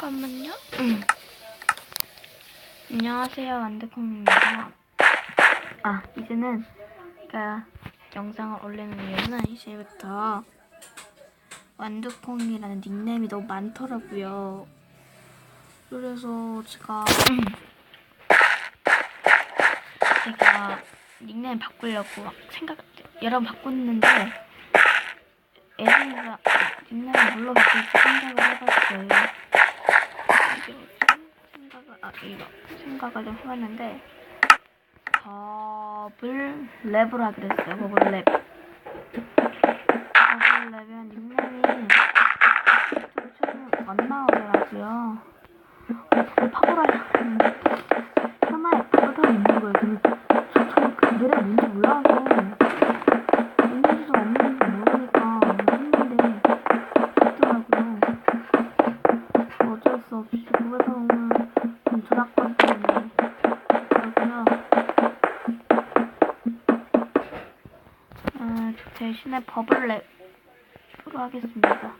잠깐만요. 응. 안녕하세요, 완두콩입니다. 아, 이제는 제가 영상을 올리는 이유는 이제부터 완두콩이라는 닉네임이 너무 많더라고요. 그래서 제가 제가 닉네임 바꾸려고 막 생각 여러 번 바꿨는데 애들이가 닉네임 뭘로 바꿀지 생각을 해봤어요. 아 이거 생각을 좀 해봤는데 버블 랩으로 하기로 했어요. 버블 랩. 버블 랩이란 닉네임이 좀 안 나오더라고요. 파고라는 하나에 파고가 있는 거예요. 근데 저- 저는 그 노래가 뭔지 몰라서 있는지도 없는지 모르니까 했는데 있더라고요. 어쩔 수 없이 구매사 대신에 버블 랩으로 하겠습니다.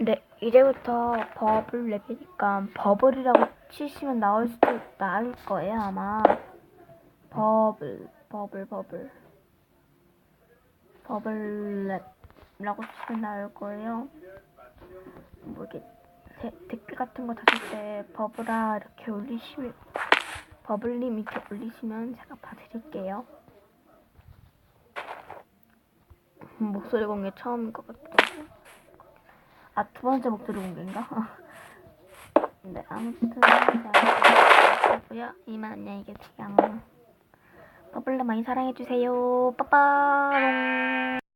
네, 이제부터 버블 랩이니까 버블이라고 치시면 나올 수도 나올 거예요 아마. 버블, 버블, 버블. 버블 랩이라고 치면 나올 거예요. 뭐 이렇게 데, 댓글 같은 거 다실 때 버블아 이렇게 올리시면 버블님 이렇게 올리시면 제가 봐드릴게요. 음, 목소리 공개 처음인 것 같다고. 아, 두 번째 목소리 공개인가? 네, 아무튼 자, 이만 안녕히 계세요. 버블랩 많이 사랑해주세요. 빠빠롱.